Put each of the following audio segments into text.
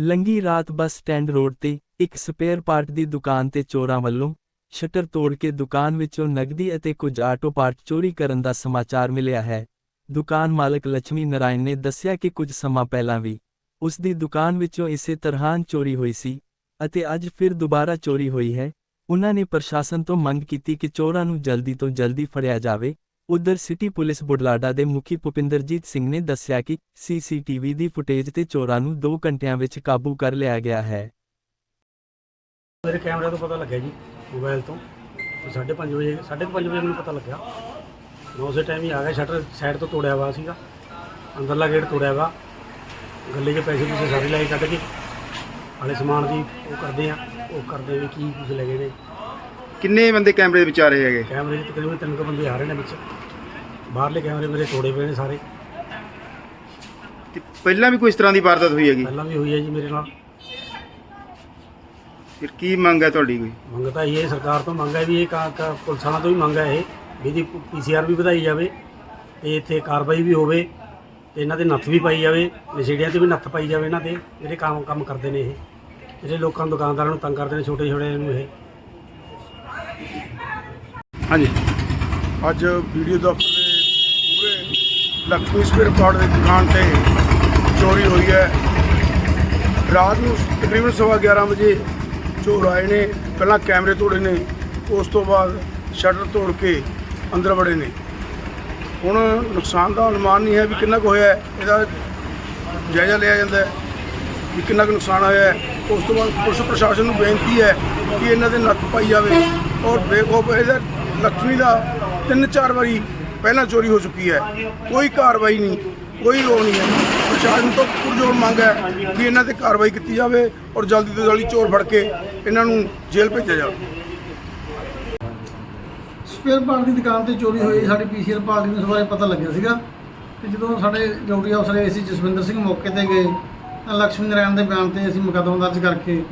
ਲੰਗੀ ਰਾਤ bus stand road ਤੇ ਇੱਕ ਸਪੇਅਰ ਪਾਰਟ ਦੀ ਦੁਕਾਨ ਤੇ ਚੋਰਾਂ ਵੱਲੋਂ ਸ਼ਟਰ ਤੋੜ ਕੇ ਦੁਕਾਨ ਵਿੱਚੋਂ ਨਗਦੀ ਅਤੇ ਕੁਝ ਆਟੋ ਪਾਰਟ ਚੋਰੀ ਕਰਨ ਦਾ ਸਮਾਚਾਰ ਮਿਲਿਆ ਹੈ। ਦੁਕਾਨ ਮਾਲਕ ਲక్ష్ਮੀ ਨਾਰਾਇਣ ਨੇ ਦੱਸਿਆ ਕਿ ਕੁਝ ਸਮਾਂ ਪਹਿਲਾਂ ਵੀ ਉਸ ਦੀ ਦੁਕਾਨ ਵਿੱਚੋਂ ਇਸੇ ਤਰ੍ਹਾਂ ਚੋਰੀ ਹੋਈ ਸੀ ਅਤੇ ਅੱਜ ਫਿਰ ਦੁਬਾਰਾ ਚੋਰੀ ਹੋਈ ਹੈ। ਉਹਨਾਂ ਨੇ ਪ੍ਰਸ਼ਾਸਨ ਤੋਂ ਮੰਗ ਕੀਤੀ ਕਿ ਚੋਰਾਂ ਨੂੰ ਜਲਦੀ ਤੋਂ ਜਲਦੀ ਫੜਿਆ ਜਾਵੇ ਉਧਰ ਸਿਟੀ ਪੁਲਿਸ ਬੁਢਲਾਡਾ ਦੇ ਮੁਖੀ ਭੁਪਿੰਦਰਜੀਤ ਸਿੰਘ ਨੇ ਦੱਸਿਆ ਕਿ ਸੀਸੀਟੀਵੀ ਦੀ ਫੁਟੇਜ ਤੇ ਚੋਰਾਂ ਨੂੰ 2 ਘੰਟਿਆਂ ਵਿੱਚ ਕਾਬੂ ਕਰ ਲਿਆ ਗਿਆ ਹੈ। ਮੇਰੇ ਕੈਮਰੇ ਤੋਂ ਪਤਾ ਲੱਗਿਆ ਜੀ, ਮੋਬਾਈਲ ਤੋਂ। ਤੇ ਸਾਢੇ ਪੰਜ ਵਜੇ, ਸਾਢੇ ਕੁ ਪੰਜ ਵਜੇ ਮੈਨੂੰ ਪਤਾ ਲੱਗਿਆ। ਮੈਂ ਉਸੇ ਟਾਈਮ ਹੀ ਆ ਗਿਆ, ਸ਼ਟਰ ਸਾਈਡ ਤੋਂ ਤੋੜਿਆ ਵਾ ਸੀਗਾ। ਅੰਦਰਲਾ ਗੇਟ ਤੋੜਿਆ ਵਾ। ਗੱਲੇ 'ਚ ਪੈਸੇ ਪੂਸੇ ਸਾਰੇ ਲੈ ਕੇ ਕੱਢ ਕੇ। ਹਾਲੇ ਸਮਾਨ ਦੀ ਉਹ ਕਰਦੇ ਆ। ਉਹ ਕਰਦੇ ਵੀ ਕੀ ਕੁਝ ਲੈ ਗਏ ਨੇ। ਕਿੰਨੇ ਬੰਦੇ ਕੈਮਰੇ ਦੇ ਵਿੱਚ ਆ ਰਹੇ ਹੈਗੇ? ਕੈਮਰੇ 'ਚ ਤਕਰੀਬਨ ਤਿੰਨ ਕੁ ਬੰਦੇ ਆ ਰਹੇ ਨੇ ਵਿੱਚ। ਬਾਹਰਲੇ ਕੈਮਰੇ ਮੇਰੇ ਤੋੜੇ ਪਏ ਨੇ ਸਾਰੇ। ਤੇ ਪਹਿਲਾਂ ਵੀ ਕੋਈ ਇਸ ਤਰ੍ਹਾਂ ਦੀ ਵਾਰਦਾਤ ਹੋਈ ਹੈਗੀ? ਪਹਿਲਾਂ ਵੀ ਹੋਈ ਹੈ ਜੀ ਮੇਰੇ ਨਾਲ। ਫਿਰ ਕੀ ਮੰਗ ਹੈ ਤੁਹਾਡੀ ਕੋਈ? ਮੰਗ ਤਾਂ ਇਹ ਹੈ ਸਰਕਾਰ ਤੋਂ ਮੰਗ ਹੈ ਵੀ ਇਹ ਕਾ ਕਾ- ਪੁਲਿਸਾਂ ਤੋਂ ਵੀ ਮੰਗ ਹੈ ਇਹ ਵੀ ਇਹਦੀ ਪੀਸੀਆਰ ਵੀ ਵਧਾਈ ਜਾਵੇ ਤੇ ਇੱਥੇ ਕਾਰਵਾਈ ਵੀ ਹੋਵੇ ਤੇ ਇਹਨਾਂ ਦੇ ਨੱਥ ਵੀ ਪਾਈ ਜਾਵੇ ਨਸ਼ੇੜੀਆਂ ਤੇ ਵੀ ਨੱਥ ਪਾਈ ਜਾਵੇ ਇਹਨਾਂ ਦੇ ਜਿਹੜੇ ਕੰਮ ਕੰਮ ਕਰਦੇ ਨੇ ਇਹ। ਜਿਹੜੇ ਲੋਕਾਂ ਨੂੰ ਦੁਕਾਨਦਾਰਾਂ ਨੂੰ ਤੰਗ ਕਰਦੇ ਨੇ ਛੋਟੇ ਛੋਟੇ ਨੂੰ ਇਹ। ਹਾਂਜੀ। ਅੱਜ ਵੀਡੀਓ ਦਫ਼ਤਰ ਦੇ ਪੂਰੇ ਲక్ష్ਮੀ ਸਪੇਅਰ ਕਾਰਡ ਦੀ ਦੁਕਾਨ ਤੇ ਚੋਰੀ ਹੋਈ ਹੈ। ਰਾਤ ਨੂੰ ਤਕਰੀਬਨ ਸਵਾ 11 ਵਜੇ ਚੋਰ ਆਏ ਨੇ, ਪਹਿਲਾਂ ਕੈਮਰੇ ਤੋੜੇ ਨੇ, ਉਸ ਤੋਂ ਬਾਅਦ ਸ਼ਟਰ ਤੋੜ ਕੇ ਅੰਦਰ ਵੜੇ ਨੇ। ਹੁਣ ਨੁਕਸਾਨ ਦਾ ਅਨੁਮਾਨ ਨਹੀਂ ਹੈ ਵੀ ਕਿੰਨਾ ਕੁ ਹੋਇਆ, ਇਹਦਾ ਜਾਇਜ਼ਾ ਲਿਆ ਜਾਂਦਾ ਹੈ ਵੀ ਕਿੰਨਾ ਕੁ ਨੁਕਸਾਨ ਹੋਇਆ ਉਸ ਤੋਂ ਬਾਅਦ ਪੁਲਿਸ ਪ੍ਰਸ਼ਾਸਨ ਨੂੰ ਬੇਨਤੀ ਹੈ ਕਿ ਇਹਨਾਂ ਦੇ ਨੱਥ ਪਾਈ ਜਾਵੇ ਔਰ ਬੇਖੌਫ ਇਹਦਾ ਲక్ష్ਮੀ ਦਾ ਤਿੰਨ ਚਾਰ ਵਾਰੀ ਪਹਿਲਾਂ ਚੋਰੀ ਹੋ ਚੁੱਕੀ ਹੈ। ਕੋਈ ਕਾਰਵਾਈ ਨਹੀਂ, ਕੋਈ ਉਹ ਨਹੀਂ ਹੈ। ਪ੍ਰਸ਼ਾਸਨ ਤੋਂ ਪੁਰਜੋਰ ਮੰਗ ਹੈ ਵੀ ਇਹਨਾਂ ਤੇ ਕਾਰਵਾਈ ਕੀਤੀ ਜਾਵੇ ਔਰ ਜਲਦੀ ਤੋਂ ਜਲਦੀ ਚੋਰ ਫੜ ਕੇ ਇਹਨਾਂ ਨੂੰ ਜੇਲ੍ਹ ਭੇਜਿਆ ਜਾਵੇ। ਸਪੇਅਰ ਪਾਰਟ ਦੀ ਦੁਕਾਨ ਤੇ ਚੋਰੀ ਹੋਈ। ਸਾਡੀ ਪੀਸੀਆਰ ਪਾਰਟੀ ਨੂੰ ਇਸ ਬਾਰੇ ਪਤਾ ਲੱਗਿਆ ਸੀਗਾ ਤੇ ਜਦੋਂ ਸਾਡੇ ਡਿਊਟੀ ਅਫਸਰ ਏਸੀ ਜਸਵਿੰਦਰ ਸਿੰਘ ਮੌਕੇ ਤੇ ਗਏ ਤਾਂ ਲਕਸ਼ਮੀ ਨਾਰਾਇਣ ਦੇ ਬਿਆਨ ਤੇ ਅਸੀਂ ਮੁਕੱਦਮਾ ਦਰਜ ਕਰਕੇ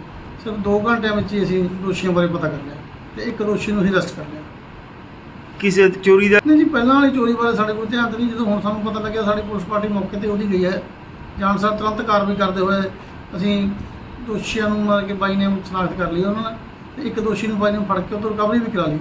ਸਿਰਫ 2 ਘੰਟਿਆਂ ਵਿੱਚ ਹੀ ਅਸੀਂ ਦੋਸ਼ੀਆਂ ਬਾਰੇ ਪਤਾ ਕਰ ਲਿਆ ਤੇ ਇੱਕ ਦੋਸ਼ੀ ਨੂੰ ਅਸੀਂ ਅਰੈਸਟ ਕਰ ਲਿਆ। ਕਿਸੇ ਚੋਰੀ ਦਾ? ਨਹੀਂ ਜੀ, ਪਹਿਲਾਂ ਵਾਲੀ ਚੋਰੀ ਬਾਰੇ ਸਾਡੇ ਕੋਲ ਧਿਆਨ ਤਾਂ ਨਹੀਂ, ਜਦੋਂ ਹੁਣ ਸਾਨੂੰ ਪਤਾ ਲੱਗਿਆ ਸਾਡੀ ਪੁਲਿਸ ਪਾਰਟੀ ਮੌਕੇ ਤੇ ਉਹਦੀ ਗਈ ਹੈ। ਜਾਣਸਾਰ ਤੁਰੰਤ ਕਾਰਵਾਈ ਕਰਦੇ ਹੋਏ ਅਸੀਂ ਦੋਸ਼ੀਆਂ ਨੂੰ ਮਾਰ ਕੇ ਬਾਈ ਨੇ ਸ਼ਨਾਖਤ ਕਰ ਲਈ ਉਹਨਾਂ ਨੇ ਇੱਕ ਦੋਸ਼ੀ ਨੂੰ ਬਾਈ ਨੇ ਫੜ ਕੇ ਉਹ ਤੋਂ ਰਿਕਵਰੀ ਵੀ ਕਰਾ ਲਈ।